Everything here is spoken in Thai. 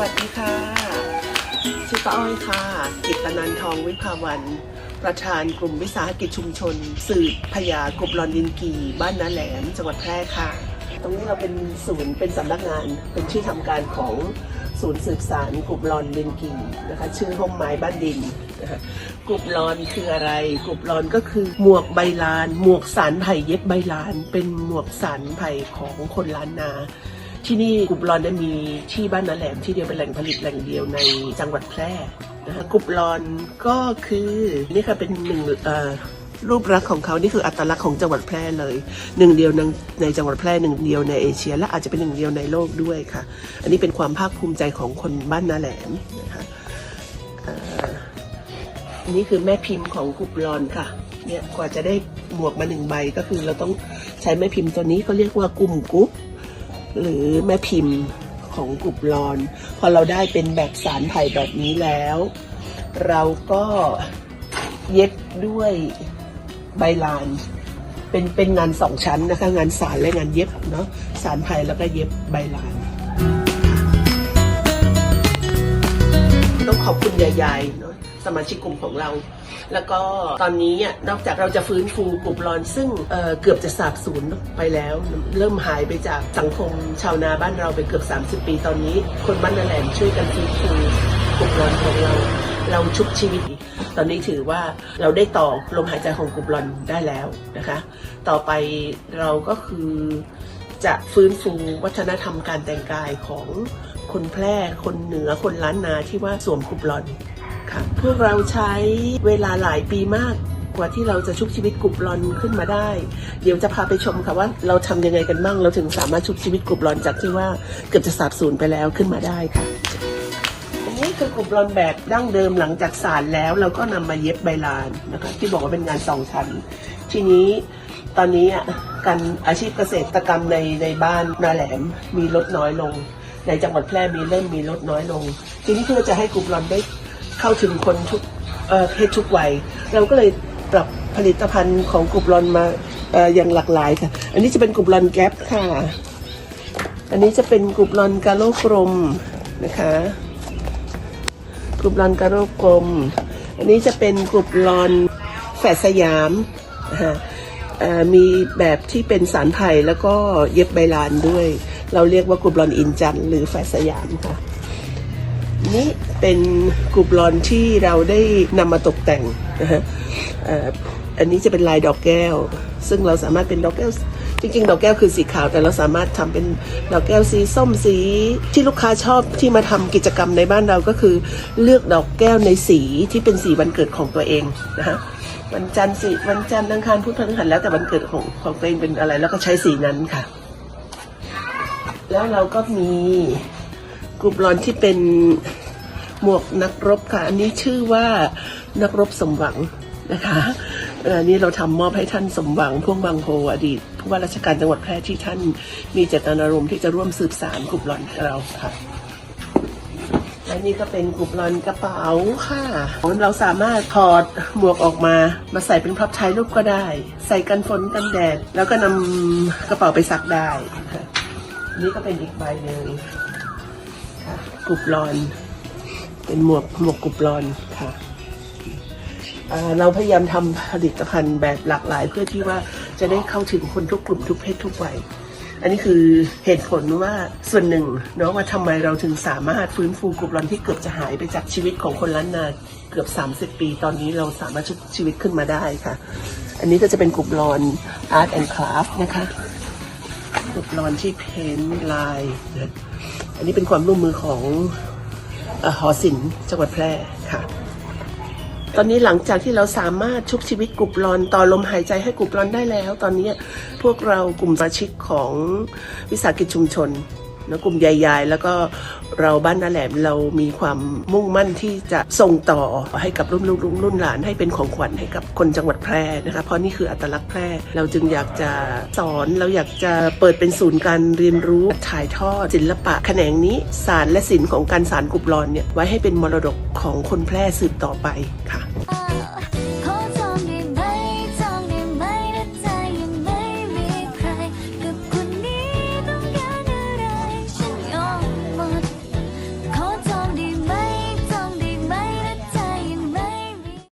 วัสดีค่ะชื่อป้าอ้อยค่ะ กิตตนันทองวิภาวัน ประธานกลุ่มวิสาหกิจชุมชน สืบพยากลุ่มลอนดินกี บ้านนาแหลม จังหวัดแพร่ค่ะ ตรงนี้เราเป็นศูนย์เป็นสำนักงาน เป็นที่ทำการของศูนย์สืบสารกลุ่มลอนดินกีนะคะ ชื่อห้องไม้บ้านดินนะคะกลุ่มลอนคืออะไร กลุ่มลอนก็คือหมวกใบลาน หมวกสารไผ่เย็บใบลาน เป็นหมวกสารไผ่ของคนล้านนา ที่นี่กรุบลอนเนี่ยมีที่บ้านนาแหลมที่เดียวเป็นแหล่งผลิตแหล่งเดียวในจังหวัดแพร่นะคะกรุบลอนก็คือนี่ค่ะเป็นหนึ่งรูปลักษณ์ของเขานี่คืออัตลักษณ์ของจังหวัดแพร่เลยหนึ่งเดียวในในจังหวัดแพร่หนึ่งเดียวในเอเชีย และอาจจะเป็นหนึ่งเดียวในโลกด้วยค่ะ อันนี้เป็นความภาคภูมิใจของคนบ้านนาแหลมนะคะอันนี้คือแม่พิมพ์ของกรุบลอนค่ะเนี่ยกว่าจะได้หมวกมาหนึ่งใบก็คือเราต้องใช้แม่พิมพ์ตัวนี้เขาเรียกว่ากลุ่มกรุ๊ป หรือแม่พิมพ์ของกรุบลอน พอเราได้เป็นแบบสารไผ่แบบนี้แล้ว เราก็เย็บด้วยใบลาน เป็นเป็นงานสองชั้นนะคะ งานสารและงานเย็บเนาะสารไผ่แล้วก็เย็บใบลานต้องขอบคุณยายๆเนาะ สมาชิกกลุ่มของเรา แล้วก็ตอนนี้นอกจากเราจะฟื้นฟูกลุ่มรอนซึ่งเเกือบจะสาบสูญไปแล้ว เริ่มหายไปจากสังคมชาวนาบ้านเราไปเกือบ 30 ปีตอนนี้ คนบ้านนาแหลมช่วยกันฟื้นฟูกลุ่มรอนของเราเราชุบชีวิต ตอนนี้ถือว่าเราได้ต่อลมหายใจของกลุ่มรอนได้แล้วนะคะ ต่อไปเราก็คือจะฟื้นฟูวัฒนธรรมการแต่งกายของคนแพร่ คนเหนือ คนล้านนาที่ว่าสวมกลุ่มรอน ค่ะ พวกเราใช้เวลาหลายปีมากกว่าที่เราจะชุบชีวิตกลุ่มลอนขึ้นมาได้ เดี๋ยวจะพาไปชมค่ะว่าเราทำยังไงกันบ้างเราถึงสามารถชุบชีวิตกลุ่มลอนจากที่ว่าเกือบจะสาบสูญไปแล้วขึ้นมาได้ค่ะอันนี้คือกลุ่มลอนแบบดั้งเดิมหลังจากสารแล้ว เราก็นำมาเย็บใบลานนะคะที่บอกว่าเป็นงานสองชั้น ทีนี้ตอนนี้การอาชีพเกษตรกรรมในในบ้านนาแหลมมีลดน้อยลง ในจังหวัดแพร่มีเริ่มมีลดน้อยลง ทีนี้เพื่อจะให้กลุ่มลอนได้ เข้าถึงคนทุกเพศทุกวัย เราก็เลยปรับผลิตภัณฑ์ของกลุ่มลอนมาออย่างหลากหลายค่ะ อันนี้จะเป็นกลุ่มลอนแก๊ปค่ะ อันนี้จะเป็นกลุ่มลอนกาโลกรมนะคะ กลุ่มลอนกระโรกลม อันนี้จะเป็นกลุ่มลอนแฝดสยามนะะมีแบบที่เป็นสารไผ่แล้วก็เย็บใบลานด้วย เราเรียกว่ากลุ่มลอนอินจันหรือแฝดสยามค่ะ นี่ เป็นกลุ่มลอนที่เราได้นำมาตกแต่งนะฮะอันนี้จะเป็นลายดอกแก้ว ซึ่งเราสามารถเป็นดอกแก้ว จริงๆ ดอกแก้วคือสีขาว แต่เราสามารถทำเป็นดอกแก้วสีส้มสี ที่ลูกค้าชอบที่มาทำกิจกรรมในบ้านเราก็คือ เลือกดอกแก้วในสีที่เป็นสีวันเกิดของตัวเองนะฮะวันจันทร์สีวันจันทร์อังคารพุธพฤหัสแล้วแต่วันเกิดของของตัวเองเป็นอะไร แล้วก็ใช้สีนั้นค่ะ แล้วเราก็มีกลุ่มลอนที่เป็น หมวกนักรบค่ะ อันนี้ชื่อว่านักรบสมหวังนะคะอันนี้เราทำมอบให้ท่านสมหวังพ่วงบางโพอดีตผู้ว่าราชการจังหวัดแพร่ที่ท่านมีเจตนารมณ์ที่จะร่วมสืบสารกลุ่มลอนเราค่ะและนี่ก็เป็นกลุ่มลอนกระเป๋าค่ะ เราสามารถถอดหมวกออกมา มาใส่เป็นพับท้รูปก็ได้ ใส่กันฝนกันแดด แล้วก็นำกระเป๋าไปซักได้ นี่ก็เป็นอีกใบหนึ่งค่ะกรุบลอน เป็นหมวกหมวกกุบลอนค่ะเราพยายามทำผลิตภัณฑ์แบบหลากหลาย เพื่อที่ว่าจะได้เข้าถึงคนทุกกลุ่มทุกเพศทุกวัยอันนี้คือเหตุผลว่าส่วนหนึ่งเนาะว่าทำไมเราถึงสามารถฟื้นฟูกลุ่มลอนที่เกือบจะหายไปจากชีวิตของคนล้านนาเกือบ 30 ปี ตอนนี้เราสามารถชุบชีวิตขึ้นมาได้ค่ะ อันนี้ก็จะเป็นกลุ่มลอน Art and Craft นะคะกลุ่มลอนที่เพ้นท์ลายนะอันนี้เป็นความร่วมมือของ หอศิลป์จังหวัดแพร่ค่ะ ตอนนี้หลังจากที่เราสามารถชุบชีวิตกลุ่มรอนต่อลมหายใจให้กลุ่มรอนได้แล้ว ตอนนี้พวกเรากลุ่มสมาชิกของวิสาหกิจชุมชน นะกลุ่มใหญ่ๆแล้วก็เราบ้านนาแหลมเรามีความมุ่งมั่นที่จะส่งต่อให้กับรุ่นลูกรุ่นหลานให้เป็นของขวัญให้กับคนจังหวัดแพร่นะคะเพราะนี่คืออัตลักษณ์แพร่ เราจึงอยากจะสอนเราอยากจะเปิดเป็นศูนย์การเรียนรู้ถ่ายทอดศิลปะแขนงนี้ศาสตร์และศิลป์ของการสารกลุ่มลอนเนี่ยไว้ให้เป็นมรดกของคนแพร่สืบต่อไปค่ะ